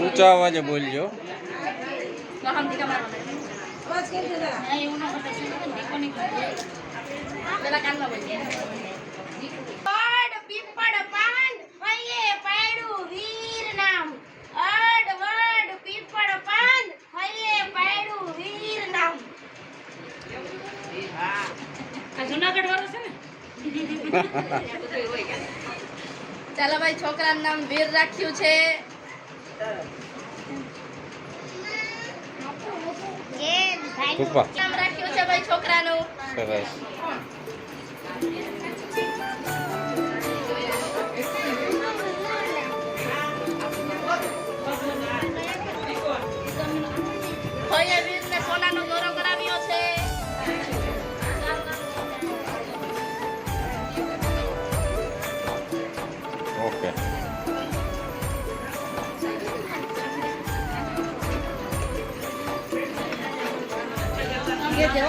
ઊંચા અવાજે બોલજો અડ પીપળ પાન હૈયે ચાલો ભાઈ છોકરાનું નામ વીર રાખ્યું છે. નામ રાખ્યું છે ભાઈ છોકરાનું. સરસ. કરે.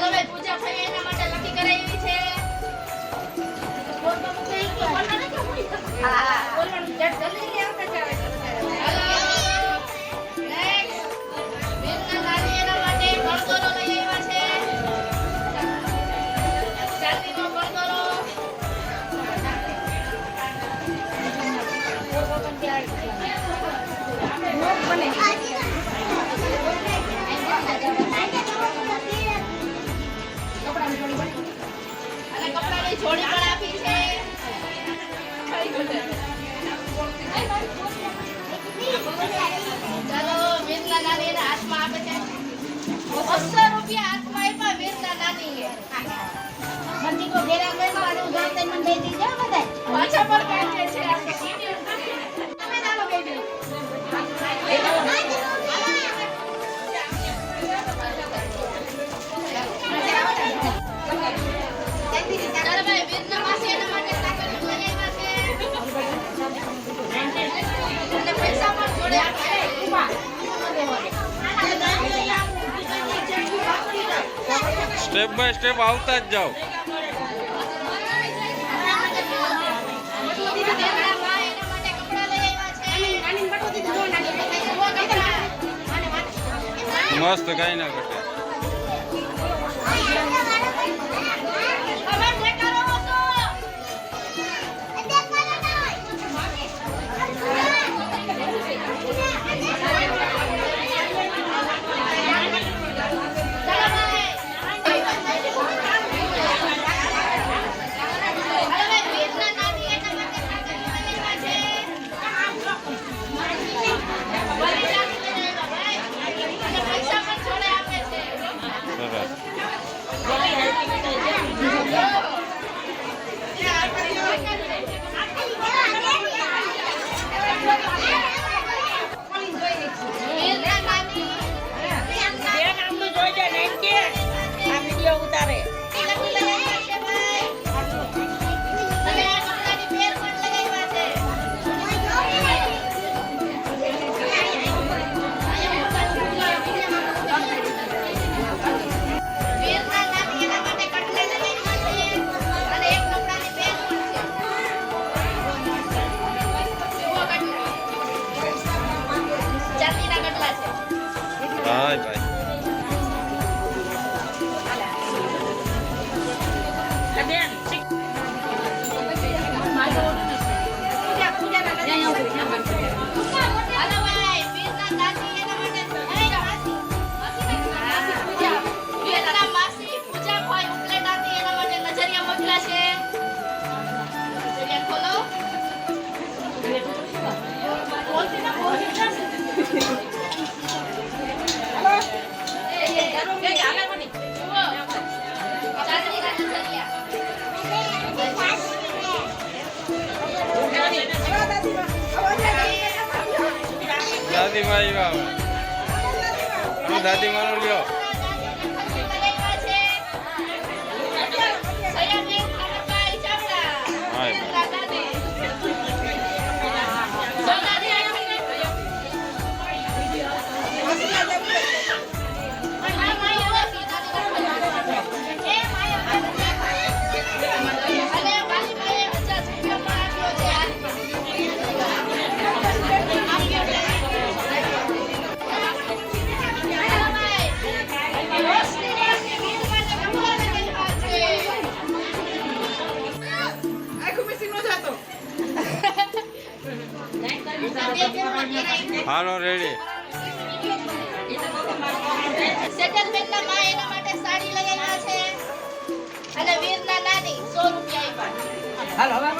કરી. પૂજા થઈ એના માટે લકી કરાવી છે. બસો રૂપિયા હાથમાં આપ્યા વીરના નાનીએ પાછા પણ કાઢે છે તમે ચાલો બેબી. ચાલો ભાઈ વીરના માસી એના માટે સાકર લઈ આવ્યા છે અને પૈસા પણ જોડે આપે સ્ટેપ બાય સ્ટેપ આવતા જ જાઓ. મસ્ત કઈ ના ઘટે. દાદી ભાઈ વાવ દાદી માનો લ્યો. હાલો રેડી સેટલમેન્ટના માં એના માટે સાડી લઈ છે. અને વીરના નાની હાલો હવે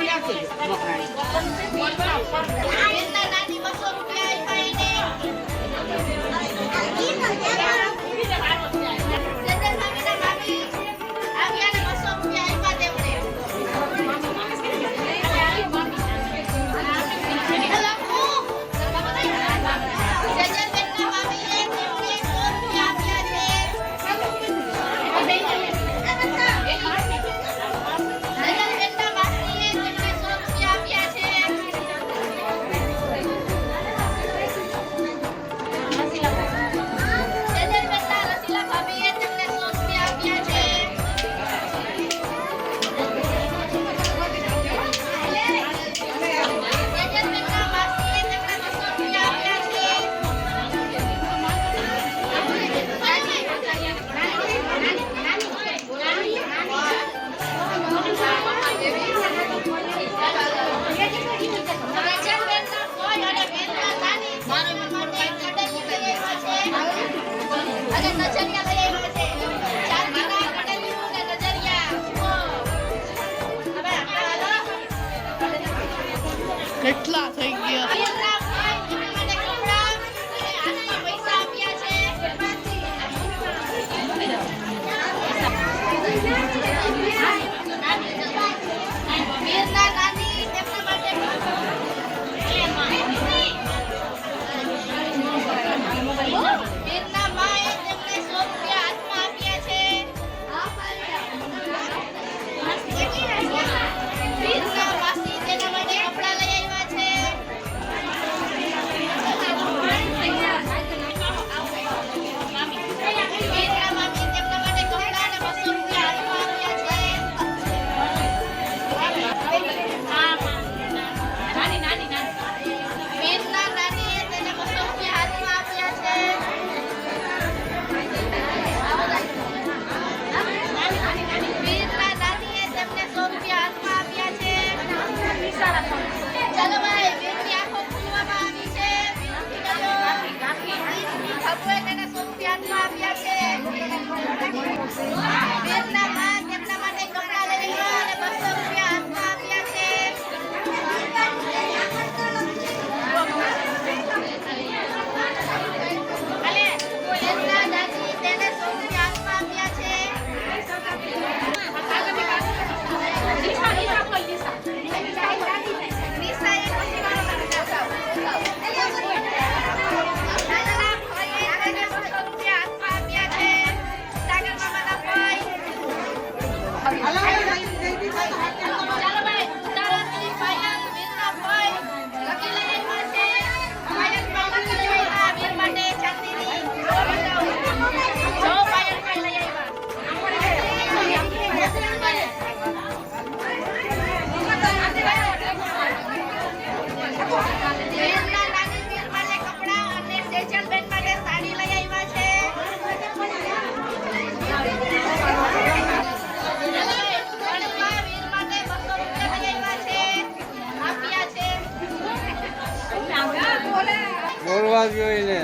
પ્રવાસીઓને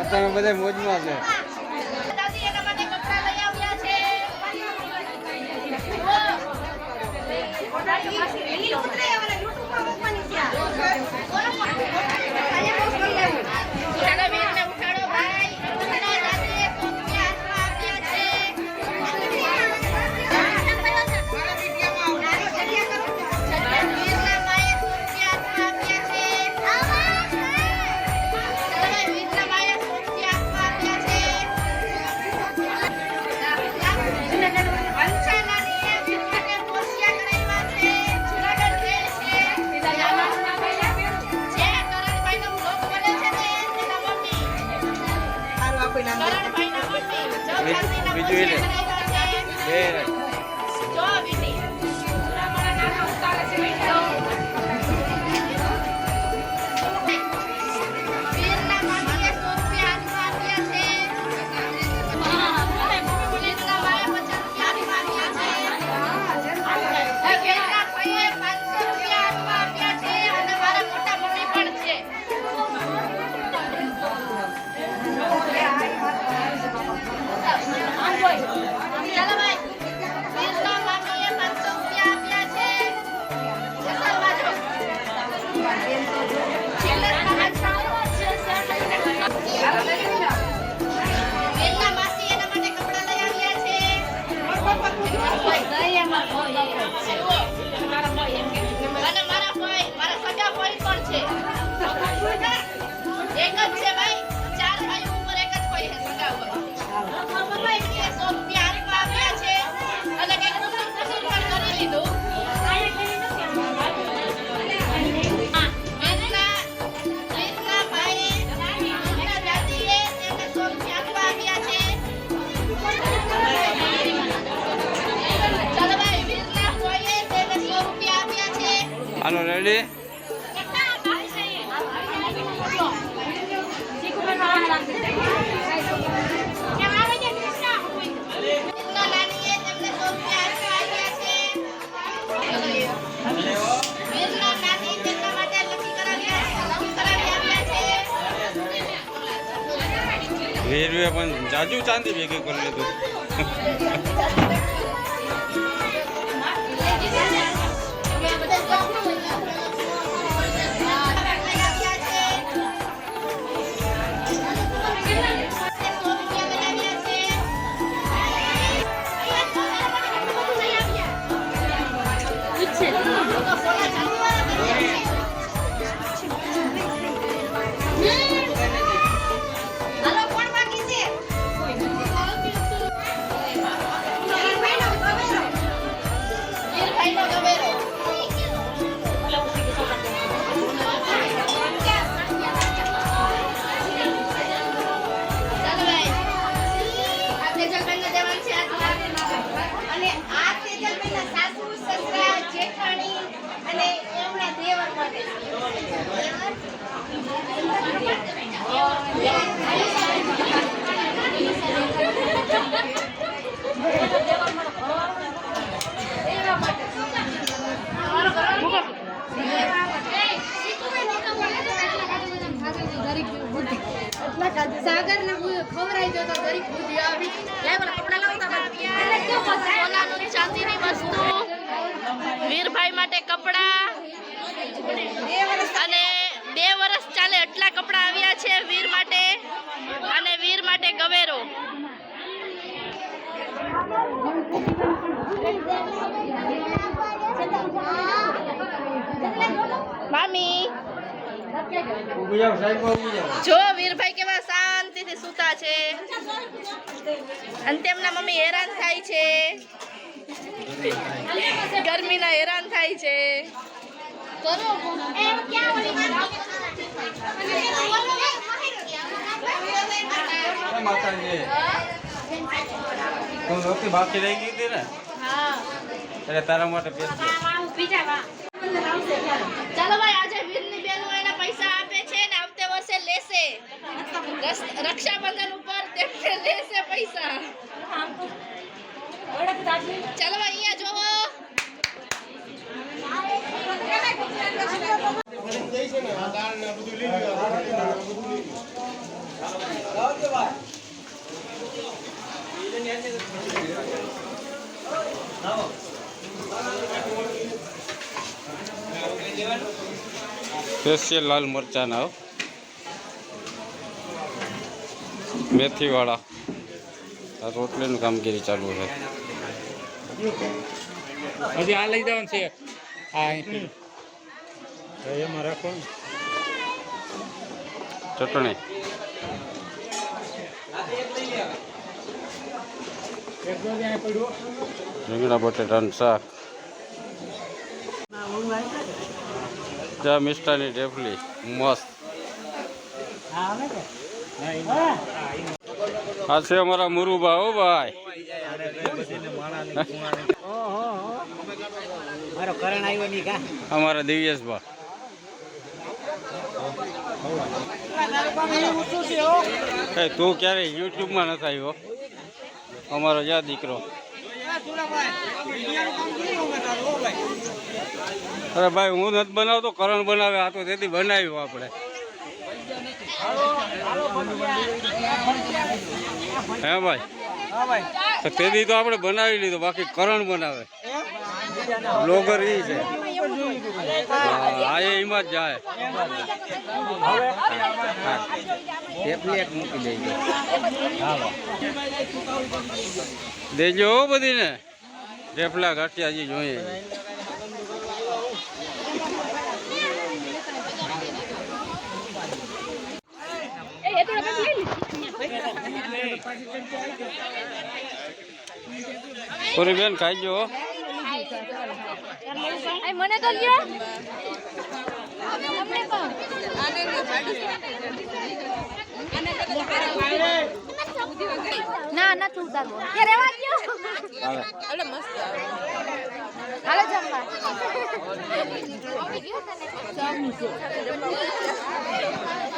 અત્યારે બધા મોજમાં છે. राजीव चांदी वेगळे बोलले तू તેજલબેનને દેવાનું અને આ તેજલબેનના અને સાગર ને ખવરાઈ જતો ગરીબ બુદ્ધિ આવી. સોનાનું ચાંદીની વસ્તુ વીરભાઈ માટે કપડા અને બે વર્ષ ચાલે એટલા કપડા આવ્યા છે વીર માટે અને વીર માટે ગવેરો. મામી. જો વીરભાઈ કેવા શાંતિથી સૂતા છે. અને તેમના મમ્મી હેરાન થાય છે. ગરમીના હેરાન થાય છે. એ માતાજી. તું નહોતી બાકી રહી ગઈ હતી ને? એટલે તારા માટે ચાલો ભાઈ આજે રક્ષાબંધન ઉપર તેમને લેશે પૈસા ચાલો ભાઈ અહીંયા જોવો સ્પેશિયલ લાલ મરચાના મેથીવાળા આ રોટલીની કામગીરી ચાલુ છે હજી આ લઈ જવાનું છે આ અહીંથી એમાં રાખો ને. ચટણી એક જો ત્યાં પડ્યો રીંગણા બટેટાનું શાક ચા મિષ્ટાની ઢેફલી મસ્ત આ છે અમારા મુરુબા હો ભાઈ. અમારા દિવ્યેશભા એ, તું ક્યારે યુટ્યુબમાં નથી આવ્યો? અમારો યા દીકરો. અરે ભાઈ, હું નથી બનાવતો, કરણ બનાવે, આ તો તેથી બનાવ્યું આપણે. હે ભાઈ? તો તેથી તો આપણે બનાવી લીધું, બાકી કરણ બનાવે. બ્લોગર ઈ છે. હા, એ એમાં જાય. ટેપલેટ મૂકી દેજો દેજો બધીને. ટેપલા ગાંઠિયા જોઈએ. પૂરી બેન ખાઈ જો મને તો લ્યો. ના નથી ઉતારવો. કે રેવા દ્યો. હાલે. હાલો જમવા. એ